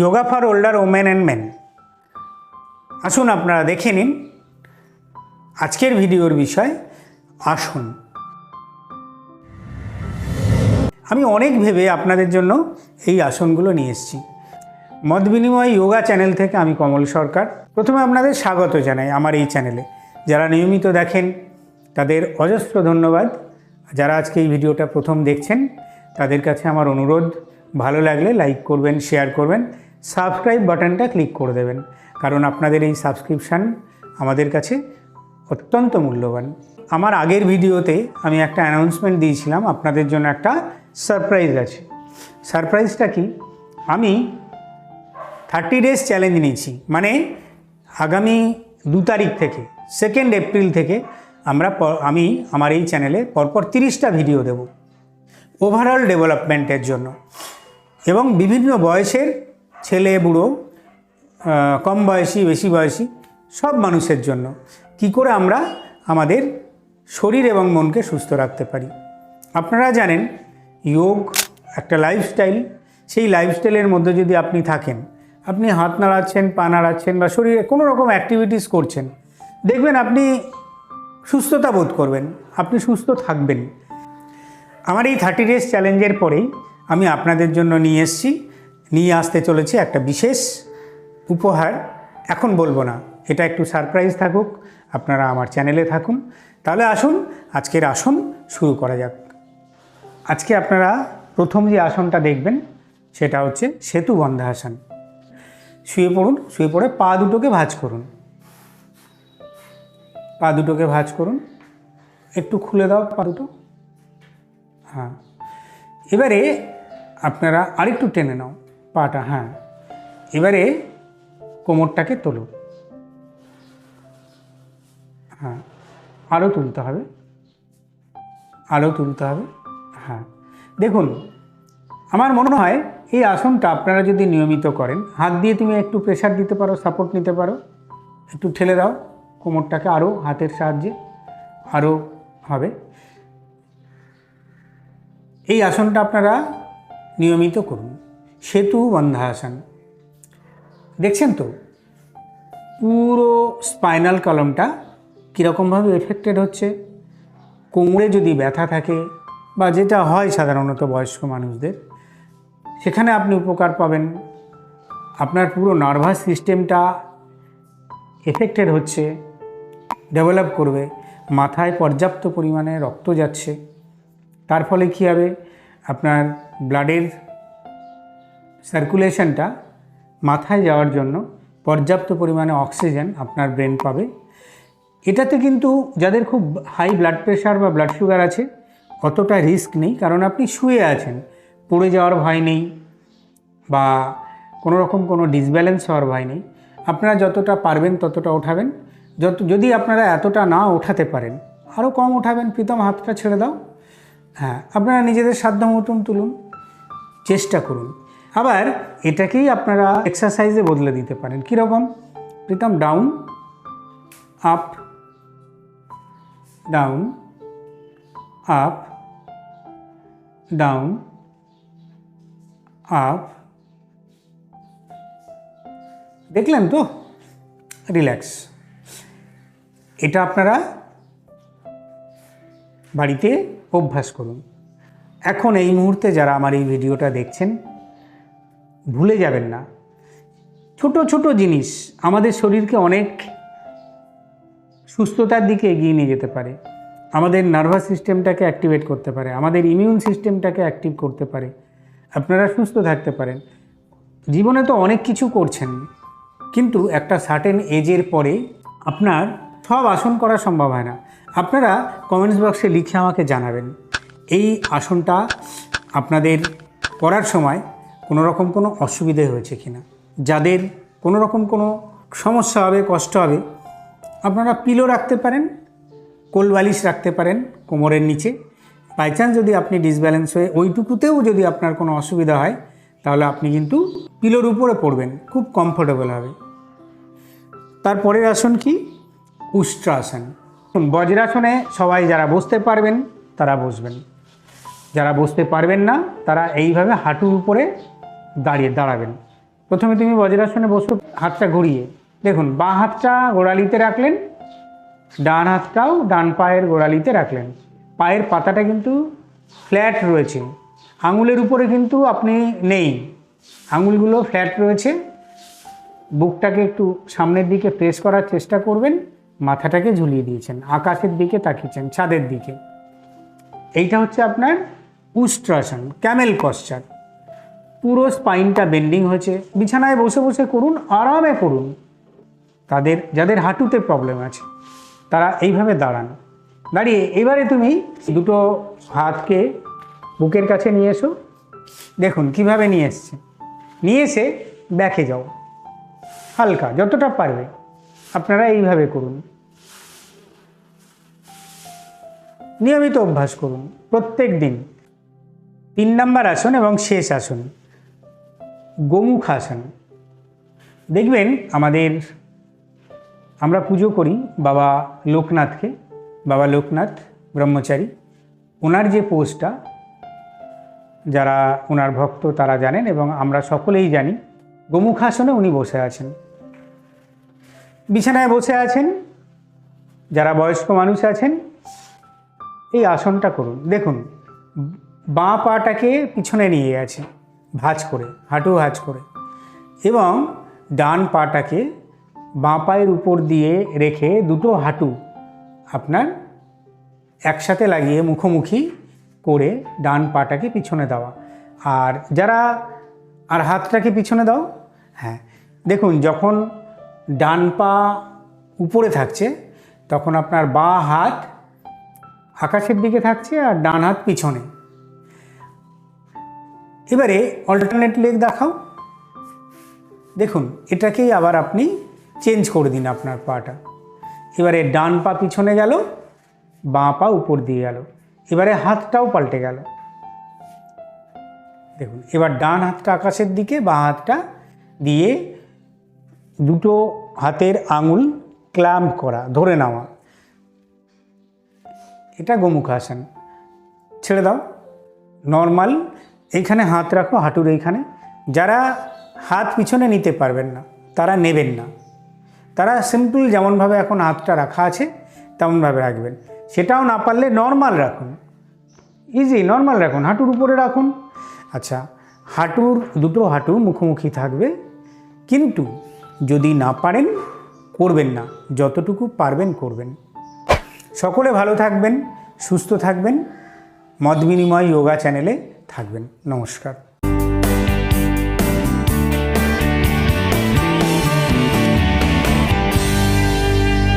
Yoga for older women and men আসুন আপনারা দেখে নিন আজকের ভিডিওর বিষয় আসুন। আমি অনেক ভেবে আপনাদের জন্য এই আসনগুলো নিয়ে এসেছি। মত বিনিময় যোগা চ্যানেল থেকে আমি কমল সরকার। প্রথমে আপনাদের স্বাগত জানাই আমার এই চ্যানেলে যারা নিয়মিত দেখেন, তাদের অজস্র ধন্যবাদ। যারা আজকে এই ভিডিওটা প্রথম দেখছেন, তাদের কাছে আমার অনুরোধ, ভালো লাগলে লাইক করবেন শেয়ার করবেন। সাবস্ক্রাইব বাটনটা ক্লিক করে দেবেন। কারণ আপনাদের এই সাবস্ক্রিপশান আমাদের কাছে অত্যন্ত মূল্যবান। আমার আগের ভিডিওতে আমি একটা অ্যানাউন্সমেন্ট দিয়েছিলাম, আপনাদের জন্য একটা সারপ্রাইজ আছে। সারপ্রাইজটা কি? আমি থার্টি ডেজ চ্যালেঞ্জ নিয়েছি। মানে আগামী দু তারিখ থেকে, সেকেন্ড এপ্রিল থেকে আমরা আমি আমার এই চ্যানেলে পরপর তিরিশটা ভিডিও দেব। ওভারঅল ডেভেলপমেন্টের জন্য। এবং বিভিন্ন বয়সের ছেলে, বুড়ো কম বয়সী, বেশি বয়সী, সব মানুষের জন্য। কি করে আমরা আমাদের শরীর এবং মনকে সুস্থ রাখতে পারি? আপনারা জানেন, যোগ একটা লাইফস্টাইল সেই লাইফস্টাইলের মধ্যে যদি আপনি থাকেন, আপনি হাত নাড়াচ্ছেন, পা নাড়াচ্ছেন বা শরীরে কোনো রকম অ্যাক্টিভিটিস করছেন, দেখবেন আপনি সুস্থতা বোধ করবেন, আপনি সুস্থ থাকবেন। আমার এই থার্টি ডেজ চ্যালেঞ্জের পরেই আমি আপনাদের জন্য নিয়ে এসেছি। নিয়ে আসতে চলেছি একটা বিশেষ উপহার। এখন বলব না, এটা একটু সারপ্রাইজ থাকুক, আপনারা আমার চ্যানেলে থাকুন। তাহলে আসুন, আজকের আসন শুরু করা যাক। আজকে আপনারা প্রথম যে আসনটা দেখবেন, সেটা হচ্ছে সেতু বন্ধাসন। শুয়ে পড়ুন, শুয়ে পড়ে পা দুটোকে ভাঁজ করুন। পা দুটোকে ভাঁজ করুন। একটু খুলে দাও পা দুটো। হ্যাঁ। এবারে আপনারা আরেকটু টেনে নাও। পাটা হ্যাঁ। এবারে কোমরটাকে তোলো। হ্যাঁ আরও তুলতে হবে। আরও তুলতে হবে হ্যাঁ। দেখুন, আমার মনে হয় এই আসনটা আপনারা যদি নিয়মিত করেন, হাত দিয়ে তুমি একটু প্রেশার দিতে পারো সাপোর্ট নিতে পারো, একটু ঠেলে দাও, কোমরটাকে আরও হাতের সাহায্যে আরও হবে। এই আসনটা আপনারা নিয়মিত করুন। সেতু বন্ধাসন দেখছেন তো? পুরো স্পাইনাল কলমটা কীরকমভাবে এফেক্টেড হচ্ছে? কোমরে যদি ব্যথা থাকে, বা যেটা হয় সাধারণত বয়স্ক মানুষদের, সেখানে আপনি উপকার পাবেন। আপনার পুরো নার্ভাস সিস্টেমটা এফেক্টেড হচ্ছে, ডেভেলপ করবে। মাথায় পর্যাপ্ত পরিমাণে রক্ত যাচ্ছে। তার ফলে কী হবে? আপনার ব্লাডের সার্কুলেশনটা মাথায় যাওয়ার জন্য পর্যাপ্ত পরিমাণে অক্সিজেন আপনার ব্রেন পাবে। এটাতে কিন্তু যাদের খুব হাই ব্লাড প্রেশার বা ব্লাড সুগার আছে, অতটা রিস্ক নেই, কারণ আপনি শুয়ে আছেন, পড়ে যাওয়ার ভয় নেই বা কোনো রকম কোনো ডিসব্যালেন্স হওয়ার ভয় নেই। আপনারা যতটা পারবেন ততটা ওঠাবেন। যত, যদি আপনারা এতটা না ওঠাতে পারেন আরও কম ওঠাবেন, প্রীতম হাতটা ছেড়ে দাও। হ্যাঁ আপনারা নিজেদের সাধ্য মতন তুলুন, চেষ্টা করুন। আবার এটাকেই আপনারা এক্সারসাইজে বদলে দিতে পারেন। কীরকম Pritam down up down up down up দেখলেন তো? রিল্যাক্স এটা আপনারা বাড়িতে অভ্যাস করুন। এখন এই মুহূর্তে যারা আমার এই ভিডিওটা দেখছেন ভুলে যাবেন না। ছোট ছোট জিনিস আমাদের শরীরকে অনেক সুস্থতার দিকে এগিয়ে নিয়ে যেতে পারে। আমাদের নার্ভাস সিস্টেমটাকে অ্যাক্টিভেট করতে পারে। আমাদের ইমিউন সিস্টেমটাকে অ্যাক্টিভ করতে পারে। আপনারা সুস্থ থাকতে পারেন। জীবনে তো অনেক কিছু করছেন, কিন্তু একটা সার্টেন এজের পরে আপনার সব আসন করা সম্ভব হয় না। আপনারা কমেন্টস বক্সে লিখে আমাকে জানাবেন। এই আসনটা আপনাদের করার সময় কোনো রকম কোনো অসুবিধে হয়েছে কিনা। যাদের কোনো রকম কোনো সমস্যা হবে, কষ্ট হবে, আপনারা পিলো রাখতে পারেন, কোল বালিশ রাখতে পারেন কোমরের নিচে। বাই চান্স যদি আপনি ডিসব্যালেন্স হয়ে ওইটুকুতেও যদি আপনার কোনো অসুবিধা হয়, তাহলে আপনি কিন্তু পিলোর উপরে পড়বেন, খুব কমফোর্টেবল হবে। তারপরের আসন কি? উষ্ট্রাসন। বজ্রাসনে সবাই যারা বসতে পারবেন, তারা বসবেন। যারা বসতে পারবেন না, তারা এইভাবে হাঁটুর উপরে দাঁড়িয়ে দাঁড়াবেন। প্রথমে তুমি বজ্রাসনে বসো, হাতটা ঘুরিয়ে। দেখুন, বাঁ হাতটা গোড়ালিতে রাখলেন, ডান হাতটাও ডান পায়ের গোড়ালিতে রাখলেন। পায়ের পাতাটা কিন্তু ফ্ল্যাট রয়েছে। আঙুলের উপরে কিন্তু আপনি নেই। আঙুলগুলো ফ্ল্যাট রয়েছে। বুকটাকে একটু সামনের দিকে প্রেস করার চেষ্টা করবেন। মাথাটাকে ঝুলিয়ে দিয়েছেন। আকাশের দিকে তাকিয়েছেন, ছাদের দিকে। এইটা হচ্ছে আপনার উষ্ট্রাসন, ক্যামেল পশ্চার পুরো স্পাইনটা বেন্ডিং হয়েছে। বিছানায় বসে বসে করুন, আরামে করুন। তাদের, যাদের হাঁটুতে প্রবলেম আছে, তারা এইভাবে দাঁড়ান। দাঁড়িয়ে এবারে তুমি দুটো হাতকে বুকের কাছে নিয়ে এসো। দেখুন কীভাবে নিয়ে এসছে। নিয়ে এসে ব্যাকে যাও। হালকা, যতটা পারবে। আপনারা এইভাবে করুন। নিয়মিত অভ্যাস করুন প্রত্যেক দিন। তিন নাম্বার আসন এবং শেষ আসন। গোমুখ আসন। দেখবেন আমাদের, আমরা পুজো করি বাবা লোকনাথকে, বাবা লোকনাথ ব্রহ্মচারী। ওনার যে পোস্টটা, যারা ওনার ভক্ত তারা জানেন এবং আমরা সকলেই জানি গোমুখাসনে উনি বসে আছেন। বিছানায় বসে আছেন, যারা বয়স্ক মানুষ আছেন, এই আসনটা করুন। দেখুন, বাঁ পাটাকে পিছনে নিয়ে আছে। ভাঁজ করে, হাঁটু ভাঁজ করে এবং ডান পাটাকে বাঁ পায়ের উপর দিয়ে রেখে দুটো হাঁটু আপনার একসাথে লাগিয়ে মুখোমুখি করে ডান পাটাকে পিছনে দেওয়া। আর যারা, আর হাতটাকে পিছনে দাও হ্যাঁ দেখুন যখন ডান পা উপরে থাকছে, তখন আপনার বাঁ হাত আকাশের দিকে থাকছে আর ডান হাত পিছনে। এবারে অল্টারনেট লেগ দেখাও। দেখুন, এটাকেই আবার আপনি চেঞ্জ করে দিন আপনার পাটা। এবারে ডান পা পিছনে গেল, বাঁ পা উপর দিয়ে গেল। এবারে হাতটাও পাল্টে গেল। দেখুন, এবার ডান হাতটা আকাশের দিকে, বাঁ হাতটা দিয়ে দুটো হাতের আঙুল ক্ল্যাম্প করা, ধরে নেওয়া। এটা গোমুখ গোমুখাসন। ছেড়ে দাও। নর্মাল এইখানে হাত রাখো, হাঁটুর এইখানে। যারা হাত পিছনে নিতে পারবেন না, তারা নেবেন না। তারা সিম্পল যেমনভাবে এখন হাতটা রাখা আছে, তেমনভাবে রাখবেন। সেটাও না পারলে নর্মাল রাখুন। ইজি নর্মাল রাখুন। হাঁটুর উপরে রাখুন। আচ্ছা হাঁটুর, দুটো হাঁটু মুখোমুখি থাকবে। কিন্তু যদি না পারেন, করবেন না। যতটুকু পারবেন, করবেন। সকলে ভালো থাকবেন, সুস্থ থাকবেন। মত বিনিময় যোগা চ্যানেলে থাকবেন। নমস্কার।